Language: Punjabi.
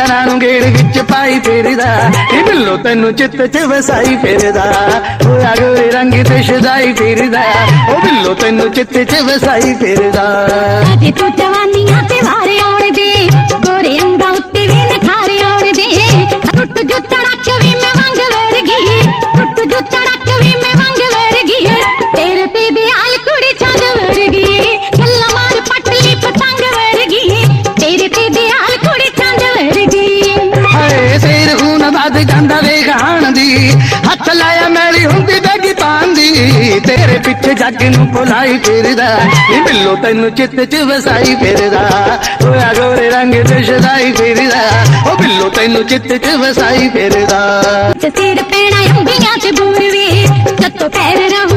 ਮਿੱਤਰਾਂ ਨੂੰ ਗੇੜ ਵਿੱਚ ਪਾਈ ਫਿਰਦਾ। ਇਹ ਬਿੱਲੋ ਤੈਨੂੰ ਚਿੱਤ ਚ ਵਸਾਈ ਫਿਰਦਾ। ਹੋਇਆ ਗੋਰੇ ਰੰਗ ਤੇ ਸ਼ਦਾਈ ਫਿਰਦਾ। ਉਹ ਬਿੱਲੋ ਤੈਨੂੰ ਚਿੱਤ ਚ ਵਸਾਈ ਫਿਰਦਾ। ਅਜੇ ਤੂੰ ਜਵਾਨੀਆਂ ਤੇ ਵਾਰੇ ਆਉਣ ਦੇ ਗੋਰੇ ਅੰਗਾਂ ਉੱਤੇ ਵੀ ਨਖਾਰੇ ਆਉਣ ਦੇ ਟੁੱਟ ਜੁ ਖੂਨ ਜਾਂਦਾ ਵੇ ਗਾਣ ਦੀ। ਹੱਥ ਲਾਇਆ ਮੈਲੀ ਹੁੰਦੀ ਬੈਗੀ ਪਾਂਦੀ ਤੇਰੇ ਪਿੱਛੇ ਜੱਗ ਨੂੰ ਭੁਲਾਈ ਫਿਰਦਾ। ਇਹ ਬਿੱਲੋ ਤੈਨੂੰ ਚਿੱਤ ਚ ਵਸਾਈ ਫਿਰਦਾ। ਹੋਇਆ ਗੋਰੇ ਰੰਗ ਤੇ ਸ਼ਦਾਈ ਫਿਰਦਾ। ਉਹ ਬਿੱਲੋ ਤੈਨੂੰ ਚਿੱਤ ਚ ਵਸਾਈ ਫਿਰਦਾ। ਤੇ ਤੇਰੇ ਪੈਣਾ ਅੰਗੀਆਂ ਤੇ ਬੂਰ ਵੇ। ਜੱਤੋ ਪੈਰ ਰਹੂ 'ਚ ਸਰੂਰ ਵੇ